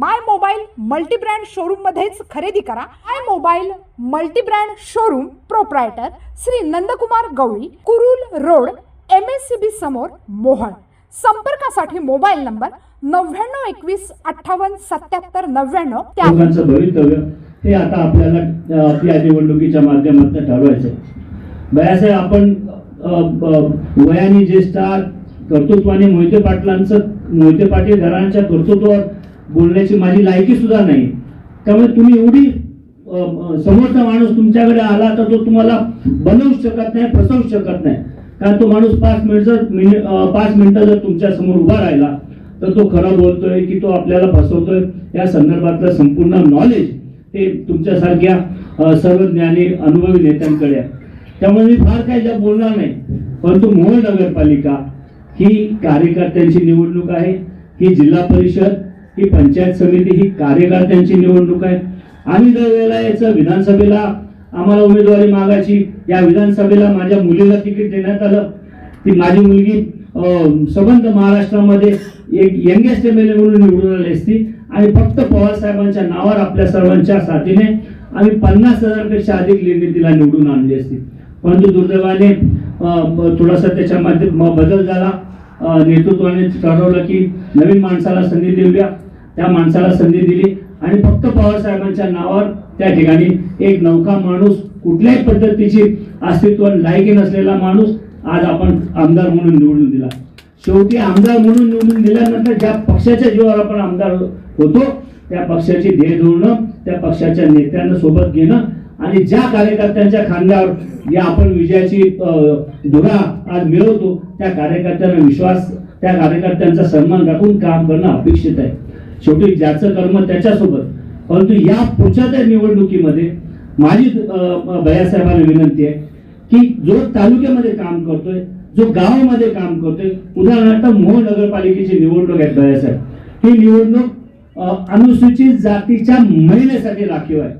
माय mobile multibrand showroom मध्येच खरेदी करा. My mobile multibrand showroom proprietor Shri Nandkumar Gawali Kurul road M S C B समोर मोहळ. संपर्कासाठी mobile number नव्याण्णव एकवीस अठ्ठावन्न सत्याहत्तर नव्याण्णव. त्या लोकांचं भवितव्य हे आता आपल्याला या निवडणुकीच्या माध्यमातून ठरवायचं बऱ्याचशा आपण वयाने ज्येष्ठ कर्तृत्वाने मोहिते पाटलांचं मोहिते पाटील घराण्याच्या कर्तृत्वावर बोलण्याची माझी लायकी सुद्धा नाही. त्यामुळे तुम्ही एवढी समोरचा माणूस तुमच्याकडे आला तर तो तुम्हाला बनवू शकत नाही फसवू शकत नाही. कारण तो माणूस पाच मिनिट जर मिनि- पाच मिनिटं जर तुमच्यासमोर उभा राहिला तर तो खरं बोलतोय की तो आपल्याला फसवतोय. या संदर्भातलं संपूर्ण नॉलेज हे तुमच्यासारख्या अ, सर्व ज्ञानी अनुभवी नेत्यांकडे आहे. त्यामुळे मी फार काही ज्या बोलणार नाही परंतु मोहोळ नगरपालिका ही कार्यकर्त्यांची निवडणूक आहे ही जिल्हा परिषद ही पंचायत समिती ही कार्यकर्त्यांची निवडणूक आहे. आम्ही दर वेळेला याचं विधानसभेला आम्हाला उमेदवारी मागायची या विधानसभेला माझ्या मुलीला तिकीट देण्यात आलं. ती माझी मुलगी अं, महाराष्ट्रामध्ये एक यंगेस्ट एम एल ए म्हणून निवडून आली असती. आणि फक्त पवार साहेबांच्या नावावर आपल्या सर्वांच्या साथीने आम्ही पन्नास हजारपेक्षा अधिक लिहिणी तिला निवडून आणली असती. परंतु दुर्दैवाने थोडासा त्याच्यामध्ये बदल झाला. नेतृत्वाने ठरवलं की नवीन माणसाला संधी देऊया. त्या माणसाला संधी दिली. आणि फक्त पवार साहेबांच्या नावावर त्या ठिकाणी एक नौका माणूस कुठल्याही पद्धतीची अस्तित्व लायकी नसलेला माणूस आज आपण आमदार म्हणून निवडून दिला. शेवटी आमदार म्हणून निवडून दिल्यानंतर ज्या पक्षाच्या जीवावर आपण आमदार होतो त्या पक्षाची ध्येय धोरणं त्या पक्षाच्या नेत्यांना सोबत घेणं आणि ज्या कार्यकर्त्यांच्या खांद्यावर या आपण विजयाची धुरा आज मिळवतो त्या कार्यकर्त्यांना विश्वास त्या कार्यकर्त्यांचा सन्मान राखून काम करणं अपेक्षित आहे. शेवटी ज्याचं कर्म त्याच्यासोबत. परंतु या पुढच्या त्या निवडणुकीमध्ये माझी भैयासाहेबांना विनंती आहे की जो तालुक्यामध्ये काम करतोय जो गावामध्ये काम करतोय उदाहरणार्थ मोह नगरपालिकेची निवडणूक आहे भैयासाहेब. ही निवडणूक अनुसूचित जातीच्या महिलेसाठी राखीव आहे.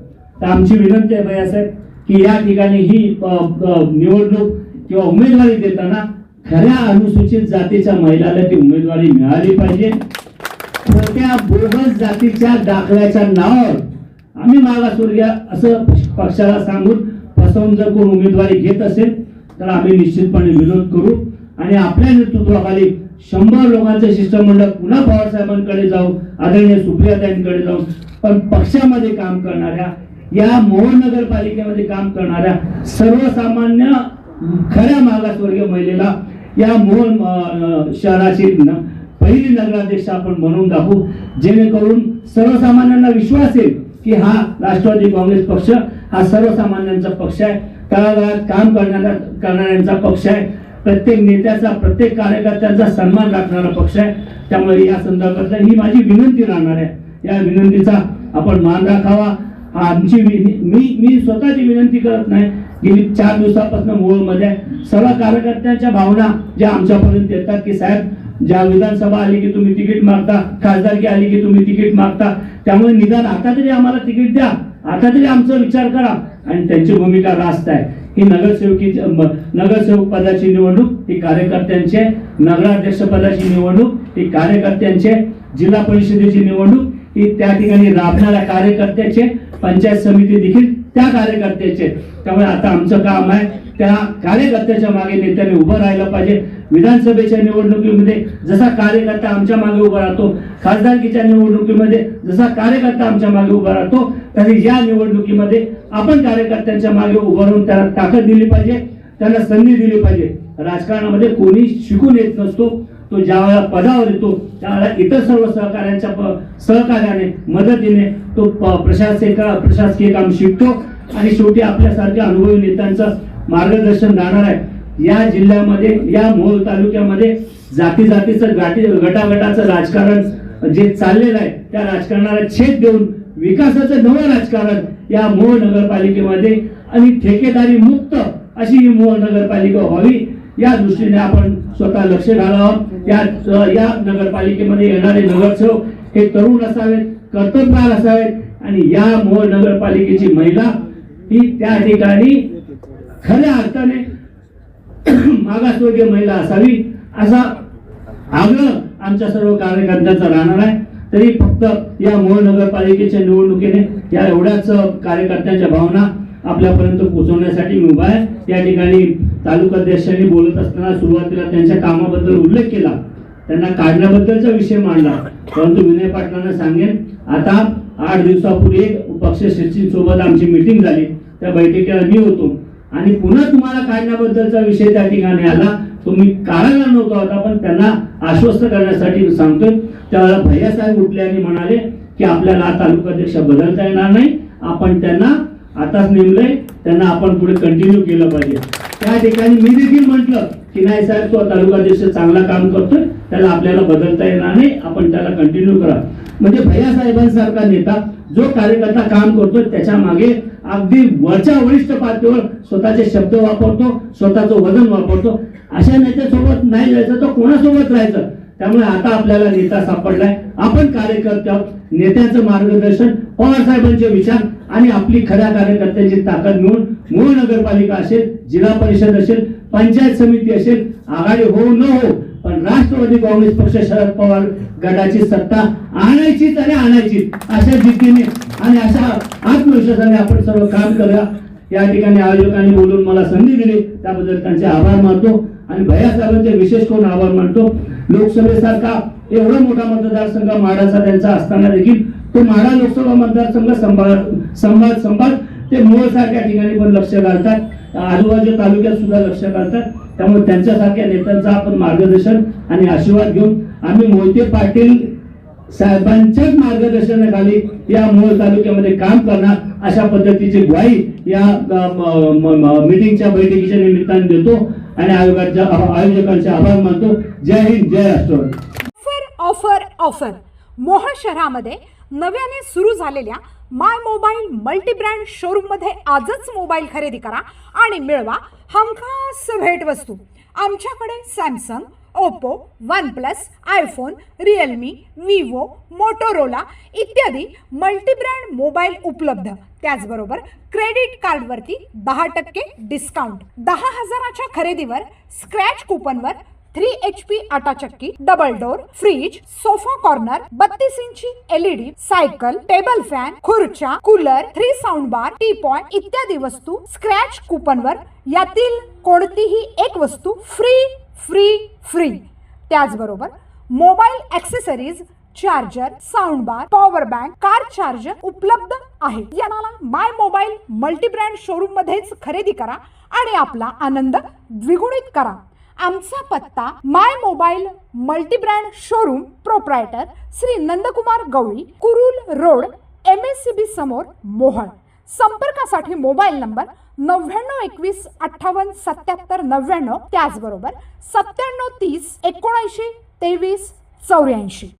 तर आमची विनंती आहे भैयासाहेब की या ठिकाणी ही निवडणूक किंवा उमेदवारी देताना खऱ्या अनुसूचित जातीच्या महिलाला ती उमेदवारी मिळाली पाहिजे. त्या बोगस जातीच्या दाखल्याच्या नावावर आम्ही मागासवर्गीय असं पक्षाला सांगून फसवून जर कोण उमेदवारी घेत असेल तर आम्ही निश्चितपणे विरोध करू. आणि आपल्या नेतृत्वाखाली शंभर लोकांचं शिष्टमंडळ पुन्हा पवारसाहेबांकडे जाऊ आदरणीय सुप्रियाताईंकडे जाऊ पण पक्षामध्ये काम करणाऱ्या या मोहन नगरपालिकेमध्ये काम करणाऱ्या सर्वसामान्य खऱ्या मागासवर्गीय महिलेला या मोहन शहराची पहिली नगराध्यक्ष आपण म्हणून दाखवू जेणेकरून सर्वसामान्यांना विश्वास येईल की हा राष्ट्रवादी काँग्रेस पक्ष हा सर्वसामान्यांचा पक्ष आहे. तळागाळात काम करणाऱ्या करणाऱ्यांचा पक्ष आहे. प्रत्येक नेत्याचा प्रत्येक कार्यकर्त्यांचा सन्मान राखणारा पक्ष आहे. त्यामुळे या संदर्भात ही माझी विनंती राहणार आहे. या विनंतीचा आपण मान राखावा. आमची मी मी स्वतःची विनंती करत नाही. गेली चार दिवसापासून मूळमध्ये सर्व कार्यकर्त्यांच्या भावना ज्या आमच्यापर्यंत येतात की साहेब ज्या विधानसभा आली की तुम्ही तिकीट मागता खासदारकी आली की तुम्ही तिकीट मागता त्यामुळे निदान आता तरी आम्हाला तिकीट द्या. आता तरी आमचा विचार करा. आणि त्यांची भूमिका रास्त आहे. ही नगरसेवकीची नगरसेवक पदाची निवडणूक ही कार्यकर्त्यांची आहे. नगराध्यक्ष पदाची निवडणूक ही कार्यकर्त्यांचे जिल्हा परिषदेची निवडणूक ही त्या ठिकाणी राबणाऱ्या कार्यकर्त्याचे पंचायत समिती देखील त्या कार्यकर्त्याचे त्यामुळे आता आमचं काम आहे त्या कार्यकर्त्याच्या मागे नेत्याने उभं राहिलं पाहिजे. विधानसभेच्या निवडणुकीमध्ये जसा कार्यकर्ता आमच्या मागे उभा राहतो खासदारकीच्या निवडणुकीमध्ये जसा कार्यकर्ता आमच्या मागे उभा राहतो तरी या निवडणुकीमध्ये आपण कार्यकर्त्यांच्या मागे उभं राहून त्याला ताकद दिली पाहिजे त्यांना संधी दिली पाहिजे. राजकारणामध्ये कोणी शिकून येत नसतो. तो ज्या वेळेला पदावर येतो त्यावेळेला इतर सर्व सहकार्यांच्या प- सहकार्याने मदतीने तो प- प्रशासक प्रशासकीय काम शिकतो आणि शेवटी आपल्यासारख्या अनुभवी नेत्यांचं मार्गदर्शन राहणार आहे. या जिल्ह्यामध्ये या मोहोळ तालुक्यामध्ये जाती जातीचं गाठी गटागटाचं राजकारण जे चाललेलं आहे त्या राजकारणाला छेद देऊन विकासाचं नवं राजकारण या मोहोळ नगरपालिकेमध्ये आणि ठेकेदारी मुक्त अशी ही मोहोळ नगरपालिका व्हावी. या दृष्टीने आपण स्वतः लक्ष घालावं. या या नगरपालिकेमध्ये येणारे नगरसेवक हे तरुण असावेत कर्तव्यवान असावेत आणि या मोहोळ नगरपालिकेची महिला ही त्या ठिकाणी खऱ्या अर्थाने मागासवर्गीय महिला असावी असा आग्रह आमच्या सर्व कार्यकर्त्यांचा राहणार आहे. तरी फक्त या मोहोळ नगरपालिकेच्या निवडणुकीने या एवढ्याच कार्यकर्त्यांच्या भावना आपल्यापर्यंत पोहोचवण्यासाठी मी उभा आहे. या ठिकाणी तालुकाध्यक्षांनी बोलत असताना सुरुवातीला त्यांच्या कामाबद्दल उल्लेख केला. त्यांना काढण्याबद्दलचा विषय मांडला. परंतु विनय पाटलांना सांगेन आता आठ दिवसापूर्वी पक्ष सोबत आमची मीटिंग झाली. त्या बैठकीला मी होतो. आणि पुन्हा तुम्हाला काढण्याबद्दलचा विषय त्या ठिकाणी आला. तो मी काढायला नव्हता होता पण त्यांना आश्वस्त करण्यासाठी सांगतोय. त्यावेळेला भैयासाहेब उठले आणि म्हणाले की आपल्याला तालुका तालुकाध्यक्ष बदलता येणार नाही. आपण त्यांना आताच नेमलंय. त्यांना आपण पुढे कंटिन्यू केलं पाहिजे. त्या ठिकाणी मी देखील म्हटलं की नाही साहेब तो तालुकाध्यक्ष चांगला काम करतोय त्याला आपल्याला बदलता येणार नाही आपण त्याला कंटिन्यू करा. म्हणजे भैया साहेबांसारखा नेता जो कार्यकर्ता काम करतो त्याच्यामागे अगदी वरच्या वरिष्ठ पातळीवर स्वतःचे शब्द वापरतो स्वतःचं वजन वापरतो. अशा नेत्यासोबत नाही जायचं तर कोणासोबत राहायचं? त्यामुळे आता आपल्याला नेता सापडलाय. आपण कार्यकर्ते नेत्याचं मार्गदर्शन पवार साहेबांचे विचार आणि आपली खऱ्या कार्यकर्त्यांची ताकद मिळून मूळ नगरपालिका असेल जिल्हा परिषद असेल पंचायत समिती असेल आघाडी हो न हो पण राष्ट्रवादी काँग्रेस पक्ष शरद पवार गटाची सत्ता आणायचीच आणि आणायचीच अशा जिद्दीने आणि अशा आत्मविश्वासाने आपण सर्व काम करूया. या ठिकाणी आयोजकांनी बोलून मला संधी दिली त्याबद्दल त्यांचे आभार मानतो आणि भैया साहेबांचे विशेष करून आभार मानतो? लोकसभेसारखा एवढा मोठा मतदारसंघ माडाचा त्यांचा असताना देखील ते माडा लोकसभा मतदारसंघ संभाळ संभाळ संभाळ ते मूळ सारख्या ठिकाणी पण लक्ष घालतात. आजूबाजूच्या तालुक्यात सुद्धा लक्ष घालतात. त्यामुळे त्यांच्यासारख्या नेत्यांचा आपण मार्गदर्शन आणि आशीर्वाद घेऊन आम्ही मोहिते पाटील साहेबांच्याच मार्गदर्शनाखाली या मूळ तालुक्यामध्ये काम करणार अशा पद्धतीची ग्वाही या मिटिंगच्या मीटिंगच्या बैठकीच्या निमित्ताने देतो आणि आयोगाच्या आयोजकांचे आभार मानतो. जय हिंद जय राष्ट्र ऑफर ऑफर ऑफर मोहोळ शहरामध्ये नव्याने सुरू झालेल्या माय मोबाईल मल्टीब्रँड शोरूममध्ये आजच मोबाईल खरेदी करा आणि मिळवा हमखास भेटवस्तू. आमच्याकडे Samsung Oppo One Plus iPhone Realme Vivo Motorola इत्यादी मल्टीब्रँड मोबाईल उपलब्ध. त्याचबरोबर क्रेडिट कार्डवरती दहा टक्के डिस्काउंट दहा हजाराच्या खरेदीवर scratch कुपनवर three H P atta chakki double door fridge sofa corner बत्तीस इंची एलईडी सायकल टेबल फॅन खुर्च्या cooler three sound bar tea point इत्यादी वस्तू स्क्रॅच कुपनवर यातील कोणतीही एक वस्तू फ्री फ्री फ्री त्याचबरोबर mobile accessories charger sound bar power bank car charger उपलब्ध आहे याला माय मोबाईल मल्टीब्रँड शोरूम मध्येच खरेदी करा आणि आपला आनंद द्विगुणित करा आमचा पत्ता my mobile multibrand showroom proprietor Shri Nandkumar Gawali Kurul road M S C B समोर मोहन संपर्कासाठी मोबाईल नंबर नव्याण्णव एकवीस अठ्ठावन्न सत्याहत्तर नव्याण्णव त्याचबरोबर सत्त्याण्णव तीस एकोणऐंशी तेवीस चौऱ्याऐंशी.